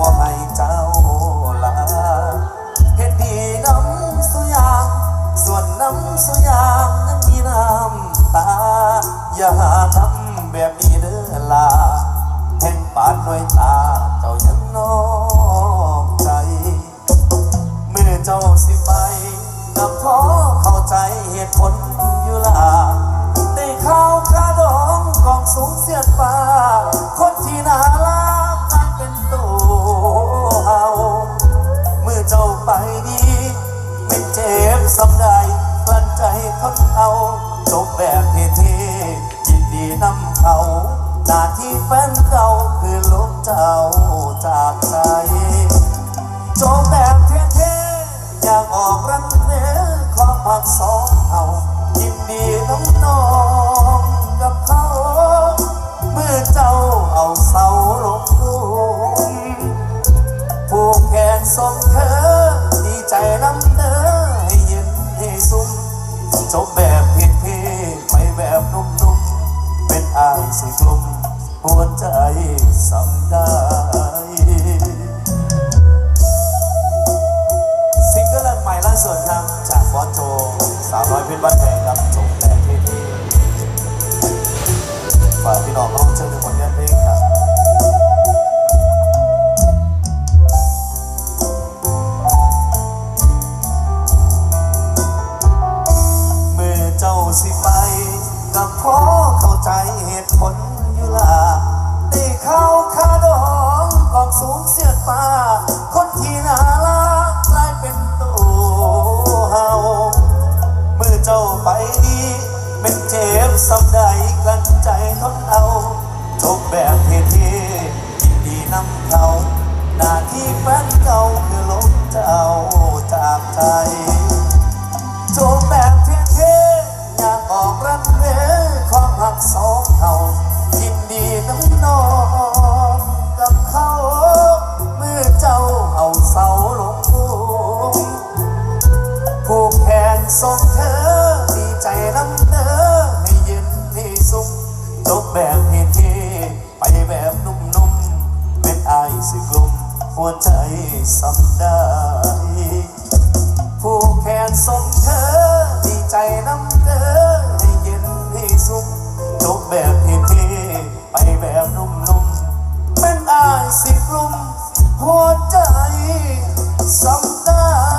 บ่ให้เจ้าลาเฮ็ดดีน้ำสุยางส่วนน้ำสุยางนั้นมีน้ำตา อย่าทำแบบนี้เด้อลาเห็นปานด้วยตาเจ้ายังน้องใจเมื่อเจ้าสิไปก็ขอเข้าใจเหตุผลอยู่ลาได้ข้าวคาดองกองสูงเสียดฟ้าคนที่นา นเอาจบแบบเท่ๆยินดีนำเขา หน้าที่แฟนเขาคือลบเจ้าจากใจจบแบบเท่ๆอยากออกรันเนื้อความหักสองเอา จบแบบเท่ๆไปแบบนุ่มๆ เป็นอายสิกลุ่มหัวใจสำได้ซิงเกิลใหม่ล่าสุดครับ จากบอสโจสาวน้อยเพชรบ้านแพงครับจบแบบเท่ๆฝากพี่น้องน้องเชิญ เหตุผลอยู่ล่ะได้เข้าคาดองกองสูงเสียดฟ้า คนที่น่ารักกลายเป็นตัวเฮาเมื่อเจ้าไปดีเป็นเจ็บสำใดกลั้นใจทนเอาจบแบบเท่ๆยินดีนำเขาหน้าที่แฟนเก่าคือลบเจ้าจากใจจมแบบ ใจน้ำเนื้อให้เย็นให้สุขจบแบบเท่ๆไปแบบนุ่มๆ เป็นไอสิกลุ่มหัวใจสัมได้ผู้แขนส่งเธอดีใจน้ำเนื้อให้เย็นให้สุขจบแบบเท่ๆไปแบบนุ่มๆ เป็นไอสิกลุ่มหัวใจสัมได้